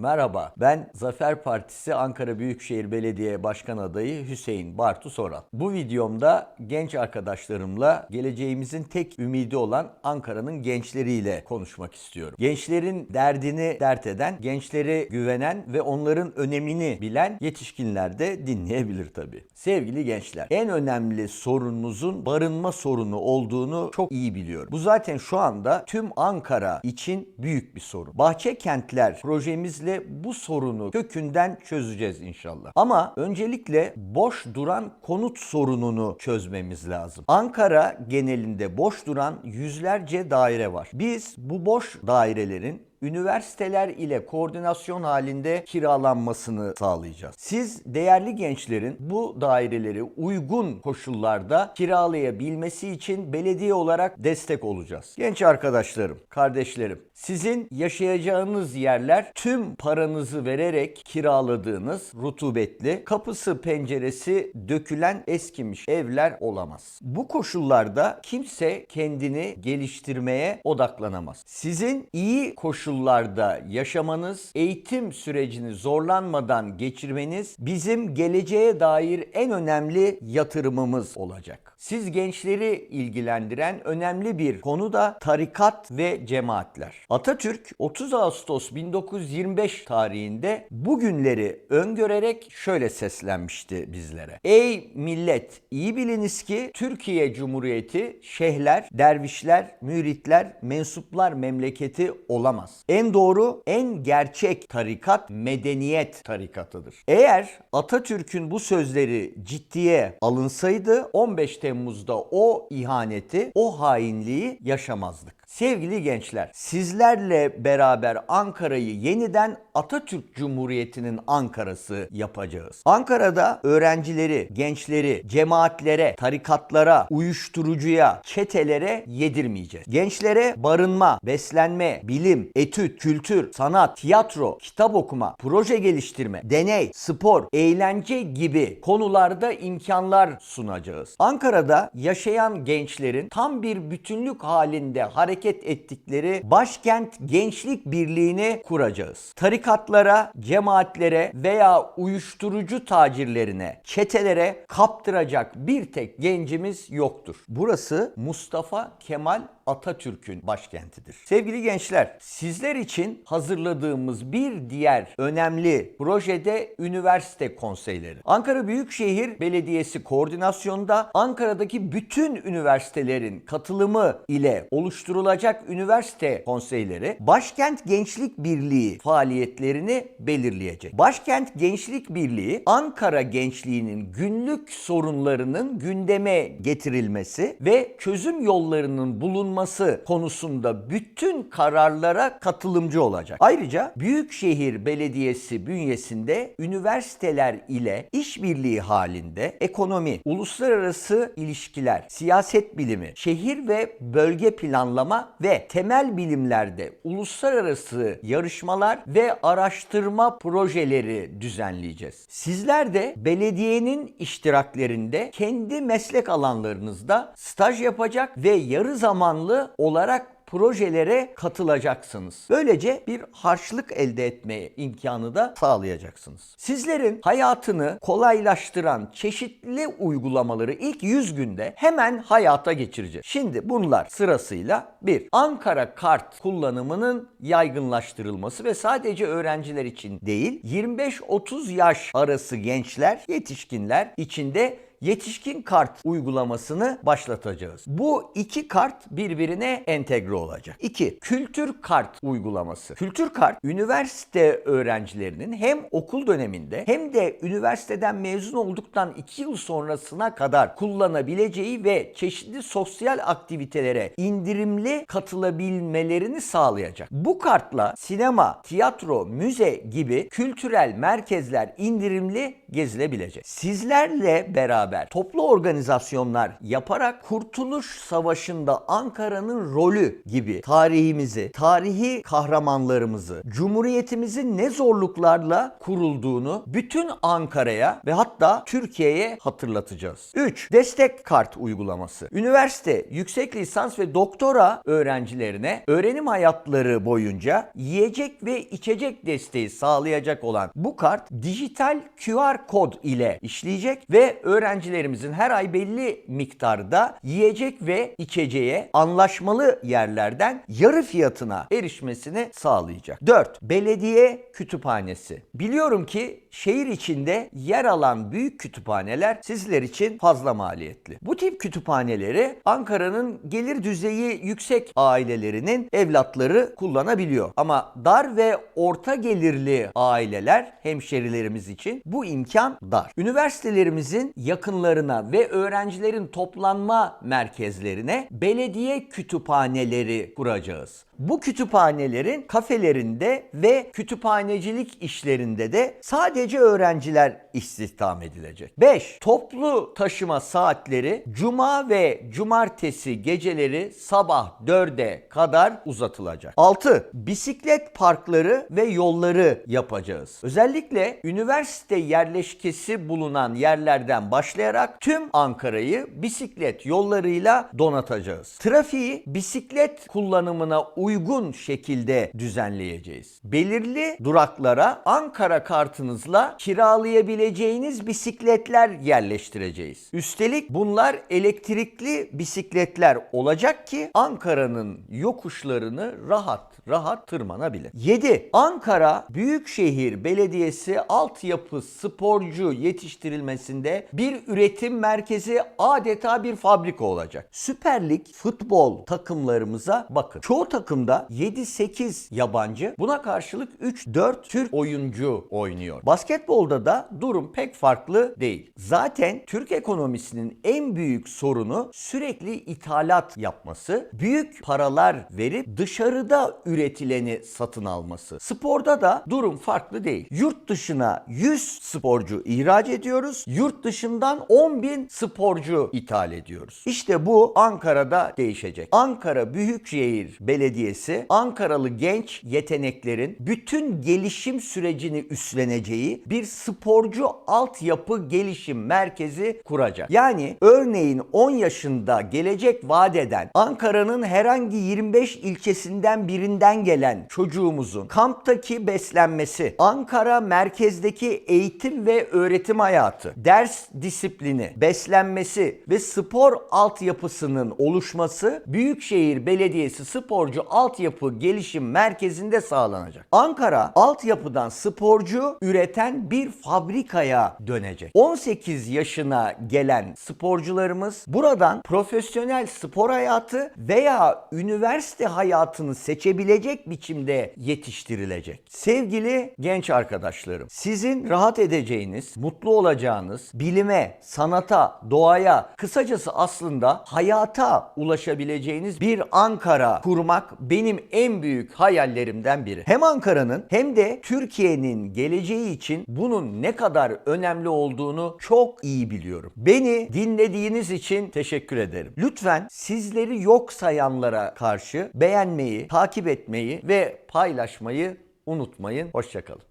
Merhaba, ben Zafer Partisi Ankara Büyükşehir Belediye Başkan Adayı Hüseyin Bartu Soran. Bu videomda genç arkadaşlarımla geleceğimizin tek ümidi olan Ankara'nın gençleriyle konuşmak istiyorum. Gençlerin derdini dert eden, gençlere güvenen ve onların önemini bilen yetişkinler de dinleyebilir tabii. Sevgili gençler, en önemli sorunumuzun barınma sorunu olduğunu çok iyi biliyorum. Bu zaten şu anda tüm Ankara için büyük bir sorun. Bahçe kentler projemizle bu sorunu kökünden çözeceğiz inşallah. Ama öncelikle boş duran konut sorununu çözmemiz lazım. Ankara genelinde boş duran yüzlerce daire var. Biz bu boş dairelerin üniversiteler ile koordinasyon halinde kiralanmasını sağlayacağız. Siz değerli gençlerin bu daireleri uygun koşullarda kiralayabilmesi için belediye olarak destek olacağız. Genç arkadaşlarım, kardeşlerim, sizin yaşayacağınız yerler tüm paranızı vererek kiraladığınız rutubetli, kapısı penceresi dökülen eskimiş evler olamaz. Bu koşullarda kimse kendini geliştirmeye odaklanamaz. Sizin iyi koşullarda yaşamanız, eğitim sürecini zorlanmadan geçirmeniz bizim geleceğe dair en önemli yatırımımız olacak. Siz gençleri ilgilendiren önemli bir konu da tarikat ve cemaatler. Atatürk 30 Ağustos 1925 tarihinde bugünleri öngörerek şöyle seslenmişti bizlere. Ey millet iyi biliniz ki Türkiye Cumhuriyeti şeyhler, dervişler, müritler, mensuplar memleketi olamaz. En doğru, en gerçek tarikat medeniyet tarikatıdır. Eğer Atatürk'ün bu sözleri ciddiye alınsaydı 15 Temmuz'da o ihaneti, o hainliği yaşamazdık. Sevgili gençler, sizlerle beraber Ankara'yı yeniden Atatürk Cumhuriyeti'nin Ankara'sı yapacağız. Ankara'da öğrencileri, gençleri, cemaatlere, tarikatlara, uyuşturucuya, çetelere yedirmeyeceğiz. Gençlere barınma, beslenme, bilim, etüt, kültür, sanat, tiyatro, kitap okuma, proje geliştirme, deney, spor, eğlence gibi konularda imkanlar sunacağız. Ankara'da yaşayan gençlerin tam bir bütünlük halinde hareket ettikleri Başkent Gençlik Birliği'ni kuracağız. Tarikatlara, cemaatlere veya uyuşturucu tacirlerine, çetelere kaptıracak bir tek gencimiz yoktur. Burası Mustafa Kemal Atatürk'ün başkentidir. Sevgili gençler, sizler için hazırladığımız bir diğer önemli projede üniversite konseyleri. Ankara Büyükşehir Belediyesi koordinasyonda Ankara'daki bütün üniversitelerin katılımı ile oluşturulacak üniversite konseyleri Başkent Gençlik Birliği faaliyetlerini belirleyecek. Başkent Gençlik Birliği Ankara gençliğinin günlük sorunlarının gündeme getirilmesi ve çözüm yollarının bulunması konusunda bütün kararlara katılımcı olacak. Ayrıca Büyükşehir Belediyesi bünyesinde üniversiteler ile işbirliği halinde ekonomi, uluslararası ilişkiler, siyaset bilimi, şehir ve bölge planlama ve temel bilimlerde uluslararası yarışmalar ve araştırma projeleri düzenleyeceğiz. Sizler de belediyenin iştiraklerinde kendi meslek alanlarınızda staj yapacak ve yarı zamanlı olarak projelere katılacaksınız. Böylece bir harçlık elde etme imkanı da sağlayacaksınız. Sizlerin hayatını kolaylaştıran çeşitli uygulamaları ilk 100 günde hemen hayata geçireceğiz. Şimdi bunlar sırasıyla 1. Ankara kart kullanımının yaygınlaştırılması ve sadece öğrenciler için değil 25-30 yaş arası gençler, yetişkinler içinde yetişkin kart uygulamasını başlatacağız. Bu iki kart birbirine entegre olacak. 2. Kültür kart uygulaması. Kültür kart üniversite öğrencilerinin hem okul döneminde hem de üniversiteden mezun olduktan 2 yıl sonrasına kadar kullanabileceği ve çeşitli sosyal aktivitelere indirimli katılabilmelerini sağlayacak. Bu kartla sinema, tiyatro, müze gibi kültürel merkezler indirimli gezilebilecek. Sizlerle beraber beraber toplu organizasyonlar yaparak Kurtuluş Savaşı'nda Ankara'nın rolü gibi tarihimizi, tarihi kahramanlarımızı, Cumhuriyetimizin ne zorluklarla kurulduğunu bütün Ankara'ya ve hatta Türkiye'ye hatırlatacağız. 3. Destek kart uygulaması. Üniversite, yüksek lisans ve doktora öğrencilerine öğrenim hayatları boyunca yiyecek ve içecek desteği sağlayacak olan bu kart dijital QR kod ile işleyecek ve öğrencilerimizin her ay belli miktarda yiyecek ve içeceğe anlaşmalı yerlerden yarı fiyatına erişmesini sağlayacak. 4. Belediye kütüphanesi. Biliyorum ki şehir içinde yer alan büyük kütüphaneler sizler için fazla maliyetli. Bu tip kütüphaneleri Ankara'nın gelir düzeyi yüksek ailelerinin evlatları kullanabiliyor. Ama dar ve orta gelirli aileler, hemşerilerimiz için bu imkan dar. Üniversitelerimizin yakınlarına ve öğrencilerin toplanma merkezlerine belediye kütüphaneleri kuracağız. Bu kütüphanelerin kafelerinde ve kütüphanecilik işlerinde de sadece öğrenciler istihdam edilecek. 5. Toplu taşıma saatleri cuma ve cumartesi geceleri sabah 4'e kadar uzatılacak. 6. Bisiklet parkları ve yolları yapacağız. Özellikle üniversite yerleşkesi bulunan yerlerden başlayarak tüm Ankara'yı bisiklet yollarıyla donatacağız. Trafiği bisiklet kullanımına uygun şekilde düzenleyeceğiz. Belirli duraklara Ankara kartınızla kiralayabileceğiniz bisikletler yerleştireceğiz. Üstelik bunlar elektrikli bisikletler olacak ki Ankara'nın yokuşlarını rahat rahat tırmanabilir. 7. Ankara Büyükşehir Belediyesi altyapı sporcu yetiştirilmesinde bir üretim merkezi adeta bir fabrika olacak. Süper Lig futbol takımlarımıza bakın. Çoğu takımda 7-8 yabancı buna karşılık 3-4 Türk oyuncu oynuyor. Basketbolda da durum pek farklı değil. Zaten Türk ekonomisinin en büyük sorunu sürekli ithalat yapması, büyük paralar verip dışarıda üretileni satın alması. Sporda da durum farklı değil. Yurt dışına 100 sporcu ihraç ediyoruz. Yurt dışından 10 bin sporcu ithal ediyoruz. İşte bu Ankara'da değişecek. Ankara Büyükşehir Belediyesi Ankaralı genç yeteneklerin bütün gelişim sürecini üstleneceği bir sporcu altyapı gelişim merkezi kuracak. Yani örneğin 10 yaşında gelecek vaat eden Ankara'nın herhangi 25 ilçesinden birinden gelen çocuğumuzun kamptaki beslenmesi, Ankara merkezdeki eğitim ve öğretim hayatı, ders disiplini, beslenmesi ve spor altyapısının oluşması Büyükşehir Belediyesi Sporcu Altyapı Gelişim Merkezi'nde sağlanacak. Ankara altyapıdan sporcu üreten bir fabrikaya dönecek. 18 yaşına gelen sporcularımız buradan profesyonel spor hayatı veya üniversite hayatını seçebilecek biçimde yetiştirilecek. Sevgili genç arkadaşlarım, sizin rahat edeceğiniz, mutlu olacağınız, bilime, sanata, doğaya, kısacası aslında hayata ulaşabileceğiniz bir Ankara kurmak benim en büyük hayallerimden biri. Hem Ankara'nın hem de Türkiye'nin geleceği için bunun ne kadar önemli olduğunu çok iyi biliyorum. Beni dinlediğiniz için teşekkür ederim. Lütfen sizleri yok sayanlara karşı beğenmeyi, takip etmeyi ve paylaşmayı unutmayın. Hoşçakalın.